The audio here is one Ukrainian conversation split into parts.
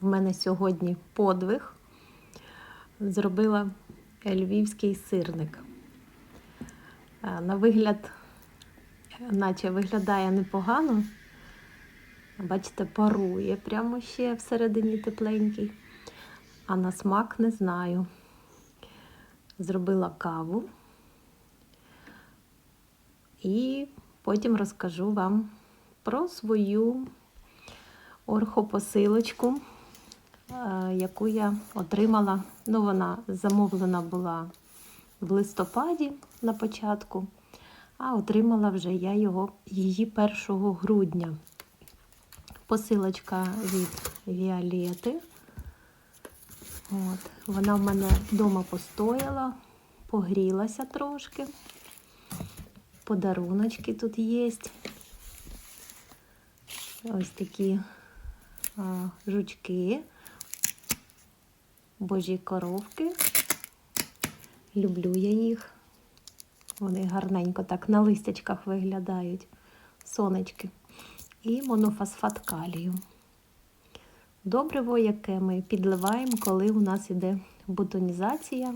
в мене сьогодні подвиг. Зробила львівський сирник. Е, На вигляд, наче виглядає непогано. Бачите, парує прямо ще всередині тепленький. А на смак не знаю. Зробила каву. І потім розкажу вам про свою орхопосилочку, яку я отримала. Ну, вона замовлена була в листопаді на початку, а отримала вже я його її 1 грудня. Посилочка від Віолети. От. Вона в мене вдома постояла, погрілася трошки. Подаруночки тут є. Ось такі а, жучки, божі коровки. Люблю я їх. Вони гарненько так на листячках виглядають. Сонечки. І монофосфат калію. Добриво, яке ми підливаємо, коли у нас іде бутонізація,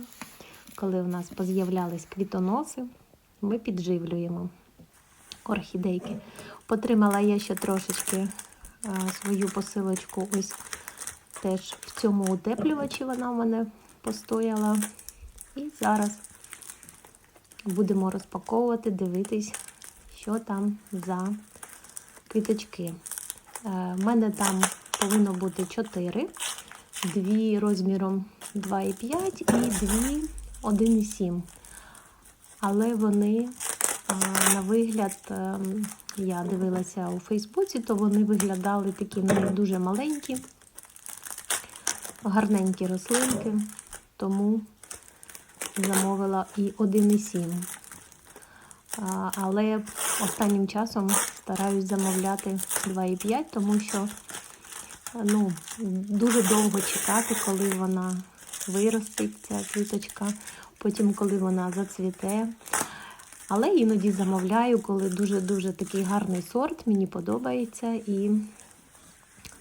коли у нас поз'являлись квітоноси, ми підживлюємо орхідейки. Потримала я ще трошечки свою посилочку, ось теж в цьому утеплювачі вона в мене постояла. І зараз будемо розпаковувати, дивитись, що там за квіточки. У мене там повинно бути 4, дві розміром 2,5 і дві 1,7. Але вони а, на вигляд, ем, я дивилася у Фейсбуці, то вони виглядали такі не дуже маленькі, гарненькі рослинки, тому замовила і 1,7. Але останнім часом стараюсь замовляти 2,5, тому що ну, дуже довго чекати, коли вона виростить, ця квіточка, потім, коли вона зацвіте. Але іноді замовляю, коли дуже-дуже такий гарний сорт, мені подобається, і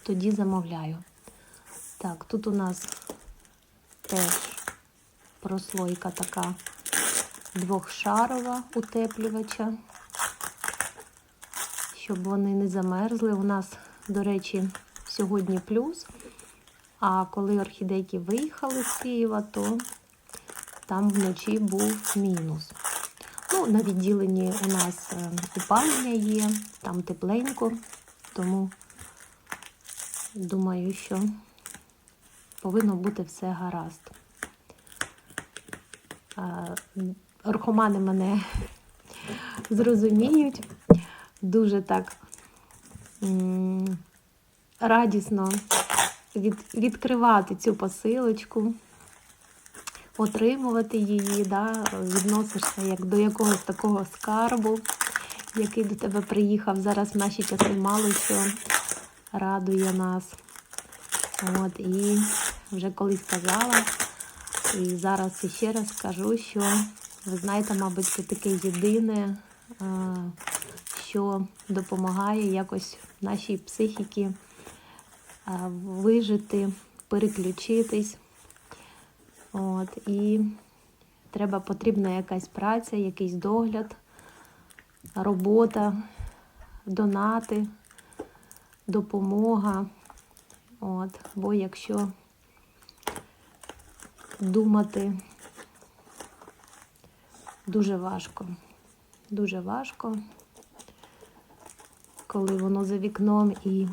тоді замовляю. Так, тут у нас теж прослойка така двохшарова утеплювача, щоб вони не замерзли. У нас, до речі, сьогодні плюс. А коли орхідейки виїхали з Києва, то там вночі був мінус. Ну, на відділенні у нас е, опалення є, там тепленько, тому думаю, що повинно бути все гаразд. Орхомани мене зрозуміють. Дуже так радісно від, відкривати цю посилочку, отримувати її, да, відносишся як до якогось такого скарбу, який до тебе приїхав. Зараз в наші часи мало що радує нас. От, І вже колись казала, і зараз ще раз скажу, що ви знаєте, мабуть, це таке єдине, що допомагає якось нашій психіці вижити, переключитись. От, І треба потрібна якась праця, якийсь догляд, робота, донати, допомога. От, Бо якщо думати дуже важко, дуже важко, коли воно за вікном і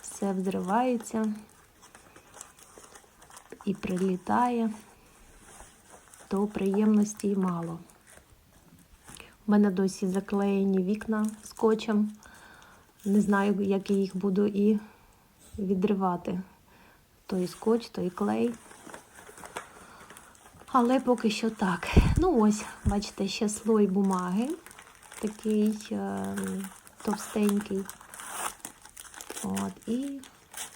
все взривається і прилітає, то приємностей мало. У мене досі заклеєні вікна скотчем. Не знаю, як я їх буду і відривати. Той скотч, той клей. Але поки що так. Ну ось, бачите, ще слой бумаги, такий е, товстенький. От, І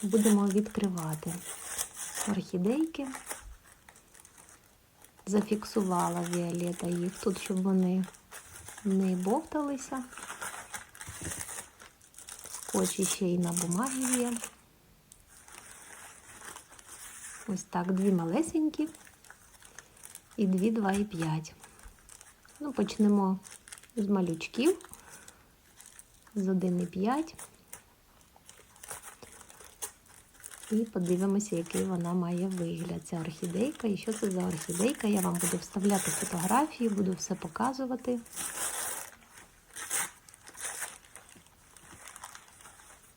будемо відкривати орхідейки. Зафіксувала Віолета їх тут, щоб вони не бовталися. Скотч ще й на бумагі є. Ось так, дві малесенькі і дві 2,5. Ну, почнемо з малючків, з 1,5. І подивимося, який вона має вигляд. Ця орхідейка. І що це за орхідейка? Я вам буду вставляти фотографії, буду все показувати.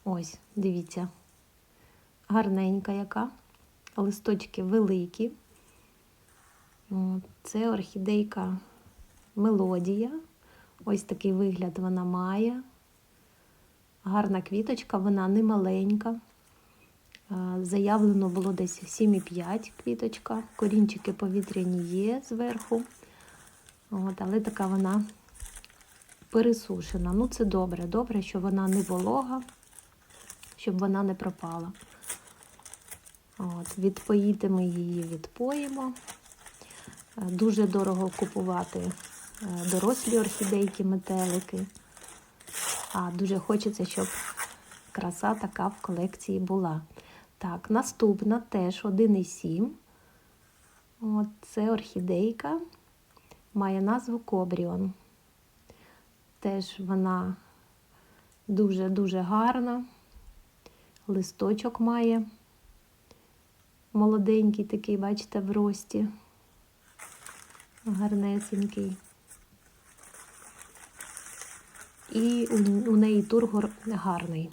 Ось, дивіться, гарненька яка. Листочки великі. Це орхідейка мелодія. Ось такий вигляд вона має. Гарна квіточка, вона не маленька. Е, Заявлено було десь 7,5 квіточка. Корінчики повітряні є зверху. От, але така вона пересушена. Ну, це добре. Добре, що вона не волога, щоб вона не пропала. От, відпоїти ми її відпоїмо. Е, Дуже дорого купувати е, дорослі орхідейки, метелики. А дуже хочеться, щоб краса така в колекції була. Так, наступна теж 1,7. От це орхідейка. Має назву Кобріон. Теж вона дуже-дуже гарна. Листочок має. Молоденький такий, бачите, в рості. Гарнесенький. І у, неї тургор гарний.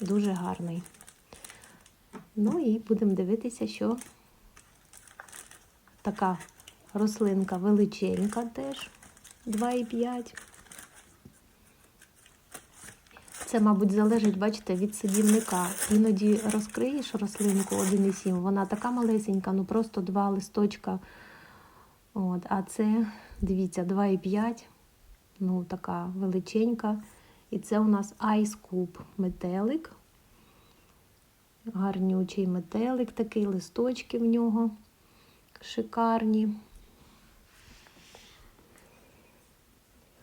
Дуже гарний. Ну і будемо дивитися, що така рослинка величенька теж 2,5. Це, мабуть, залежить, бачите, від садівника. Іноді розкриєш рослинку 1,7, вона така малесенька, ну просто два листочка. От, а це, дивіться, 2,5, ну така величенька. І це у нас Ice Cube метелик. Гарнючий метелик такий, листочки в нього шикарні.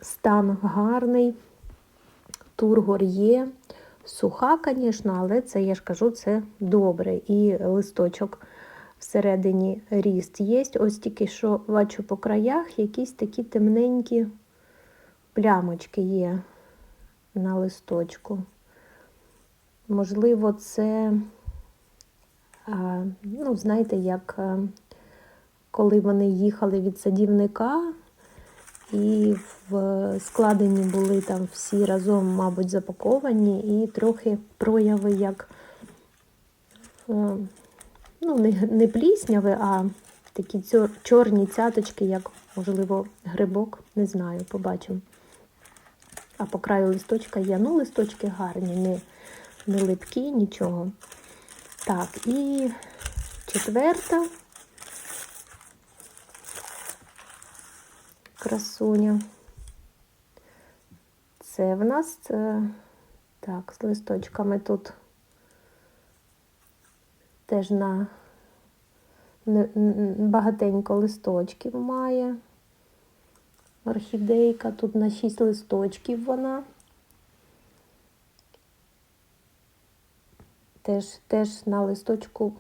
Стан гарний, тургор є. Суха, звісно, але це, я ж кажу, це добре. І листочок всередині ріст є. Ось тільки що бачу по краях якісь такі темненькі плямочки є на листочку. Можливо, це, ну, знаєте, як коли вони їхали від садівника, і в складені були там всі разом, мабуть, запаковані, і трохи прояви як ну, не, не плісняви, а такі чорні цяточки, як, можливо, грибок, не знаю, побачимо. А по краю листочка є. Ну, листочки гарні, не, не липкі, нічого. Так, і четверта красуня. Це в нас так, з листочками тут теж на багатенько листочків має. Орхідейка, тут на 6 листочків вона. Теж теж на листочку,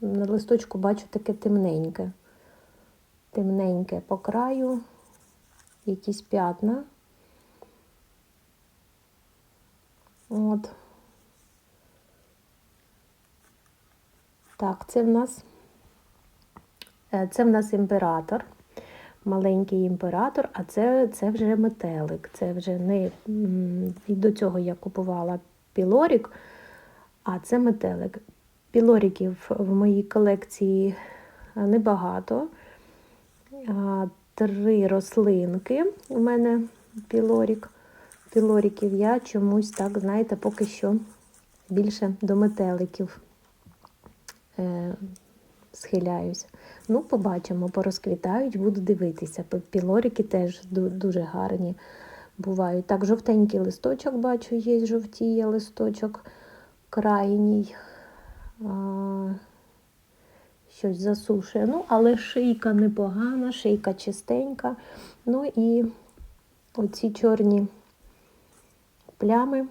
на листочку бачу таке темненьке. Темненьке по краю, якісь п'ятна. От. Так, це в нас е, це в нас імператор, маленький імператор, а це це вже метелик. Це вже не до цього я купувала пілорік, а це метелик. Пілоріків в моїй колекції небагато. Три рослинки у мене пілорік. Пілоріків я чомусь так, знаєте, поки що більше до метеликів е, схиляюся. Ну, побачимо, порозквітають, буду дивитися. Пілорики теж дуже гарні бувають. Так, жовтенький листочок бачу, є жовтіє листочок крайній. Щось засушує. Ну, але шийка непогана, шийка чистенька. Ну і оці чорні плями.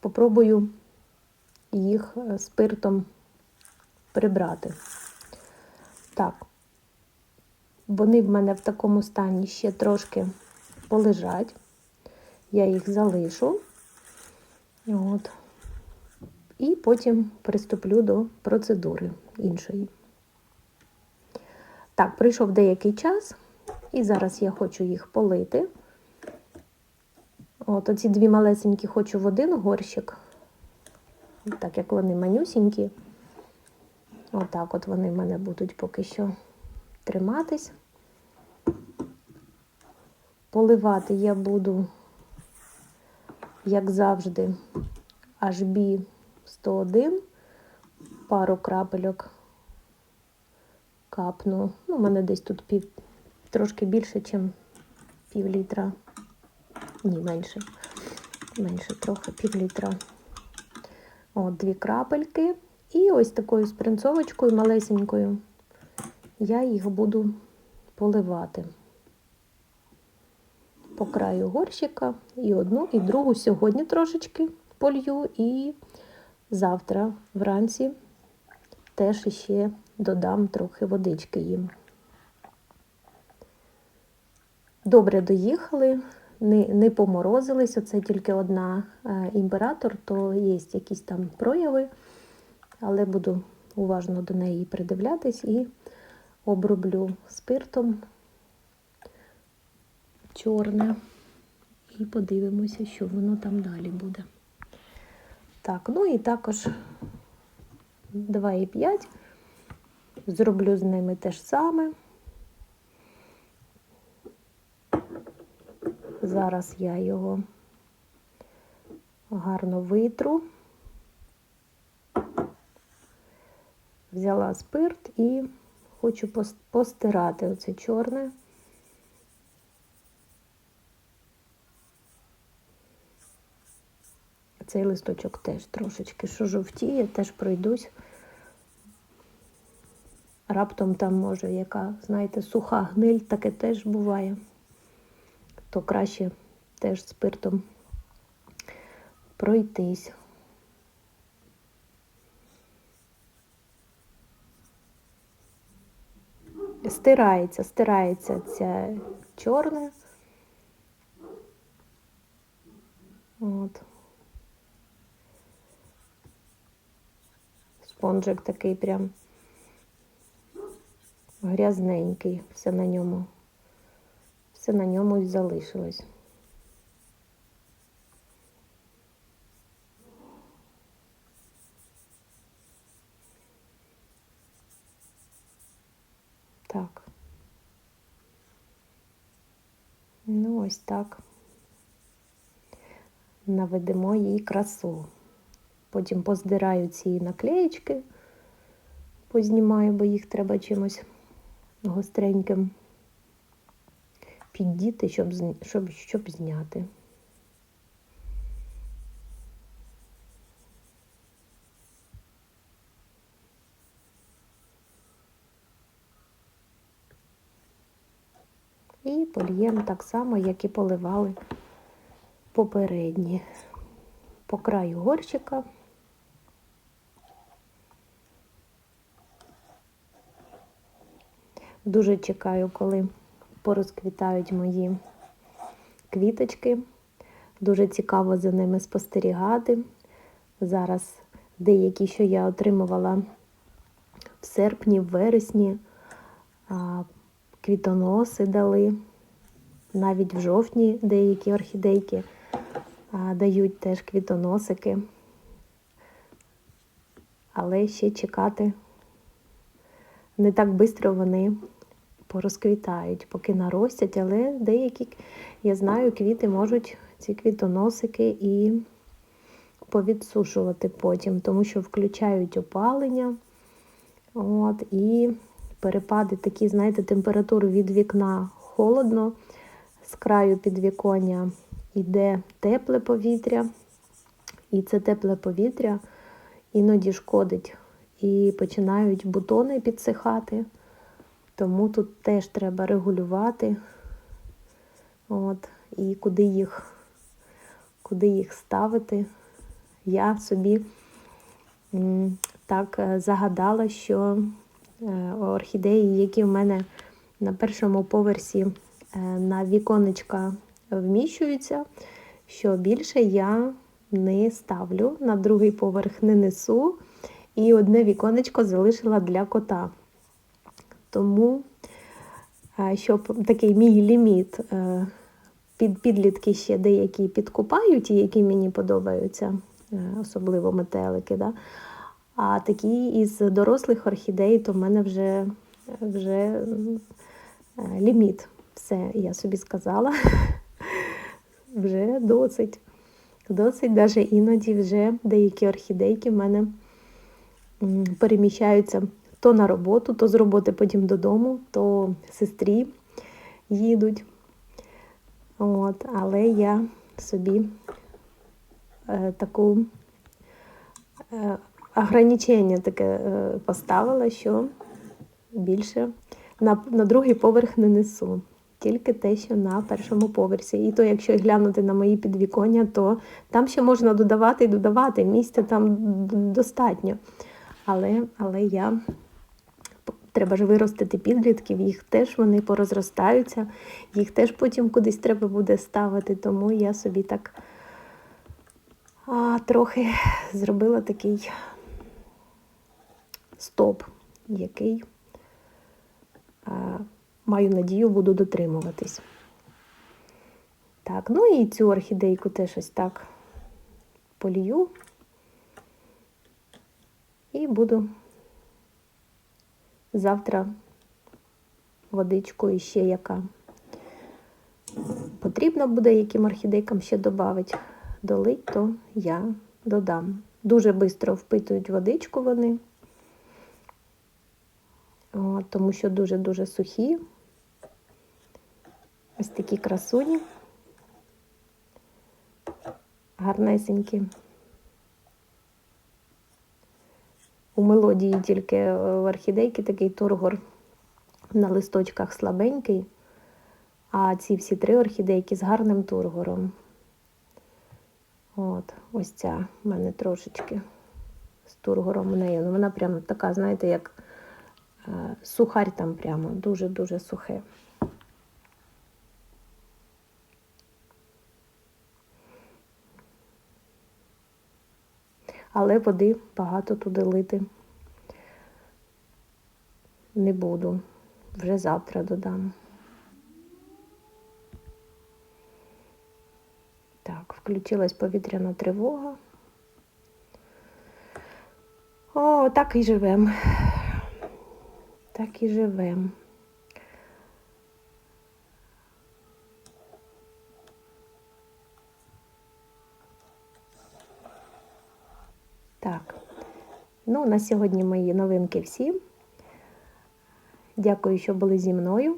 Попробую їх е, спиртом прибрати. Так, вони в мене в такому стані ще трошки полежать. Я їх залишу. От. І потім приступлю до процедури іншої. Так, прийшов деякий час, і зараз я хочу їх полити. От оці дві малесенькі хочу в один горщик, так як вони манюсінькі. Отак от вони в мене будуть поки що триматись. Поливати я буду, як завжди, HB 101, пару крапельок капну. Ну, у мене десь тут пів, трошки більше, ніж пів літра. Ні, менше. Менше трохи пів літра. От, дві крапельки. І ось такою спринцовочкою малесенькою я їх буду поливати по краю горщика і одну, і другу сьогодні трошечки полью, і завтра вранці теж ще додам трохи водички їм. Добре доїхали, не не поморозились, оце тільки одна е, імператор, то є якісь там прояви, але буду уважно до неї придивлятись і оброблю спиртом чорне. І подивимося, що воно там далі буде. Так, ну і також 2,5. Зроблю з ними те ж саме. Зараз я його гарно витру, взяла спирт і хочу постирати оце чорне. Цей листочок теж трошечки що теж пройдусь. Раптом там може яка, знаєте, суха гниль, таке теж буває, то краще теж спиртом пройтись. Стирається, стирається ця чорне. От. Спонжик такий прям грязненький, все на ньому, все на ньому і залишилось. Так. Ну, ось так. Наведемо їй красу. Потім поздираю ці наклеєчки, познімаю, бо їх треба чимось гостреньким піддіти, щоб, щоб, щоб зняти. І польємо так само, як і поливали попередні по краю горщика. Дуже чекаю, коли порозквітають мої квіточки. Дуже цікаво за ними спостерігати. Зараз деякі, що я отримувала в серпні, в вересні, квітоноси дали. Навіть в жовтні деякі орхідейки дають теж квітоносики. Але ще чекати не так швидко вони порозквітають, поки наростять, але деякі, я знаю, квіти можуть ці квітоносики і повідсушувати потім, тому що включають опалення. От, І перепади такі, знаєте, температури від вікна холодно, з краю підвіконня йде тепле повітря, і це тепле повітря іноді шкодить. І починають бутони підсихати. Тому тут теж треба регулювати, От, і куди їх куди їх ставити. Я собі так е, загадала, що е, орхідеї, які в мене на першому поверсі е, на віконечка вміщуються, що більше я не ставлю, на другий поверх не несу, і одне віконечко залишила для кота. Тому, е, щоб такий мій ліміт, е, під, підлітки ще деякі підкупають, і які мені подобаються, е, особливо метелики. Да? А такі із дорослих орхідей, то в мене вже, вже ліміт. Все, я собі сказала. вже досить. Досить, навіть іноді вже деякі орхідейки в мене переміщаються то на роботу, то з роботи потім додому, то сестрі їдуть. От, але я собі е, таку е, ограничення таке е, поставила, що більше на, на другий поверх не несу. Тільки те, що на першому поверсі. І то, якщо глянути на мої підвіконня, то там ще можна додавати і додавати. Місця там достатньо. Але, але я треба ж виростити підлітків, їх теж вони порозростаються, їх теж потім кудись треба буде ставити. Тому я собі так а, трохи зробила такий стоп, який а, маю надію, буду дотримуватись. Так, ну і цю орхідейку теж ось так полію. І буду завтра водичку іще яка потрібно буде, яким орхідейкам ще додати, долить, то я додам. Дуже швидко впитують водичку вони, тому що дуже-дуже сухі. Ось такі красуні, гарнесенькі. У мелодії тільки е, в орхідейки такий тургор на листочках слабенький, а ці всі три орхідейки з гарним тургором. От, ось ця в мене трошечки з тургором в неї. Ну, вона прямо така, знаєте, як е, сухарь там прямо, дуже-дуже сухе. Але води багато туди лити не буду. Вже завтра додам. Так, включилась повітряна тривога. О, так і живем. Так і живем. Так. Ну, на сьогодні мої новинки всі. Дякую, що були зі мною.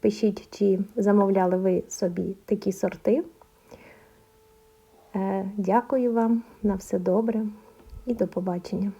Пишіть, чи замовляли ви собі такі сорти. Е, Дякую вам на все добре і до побачення.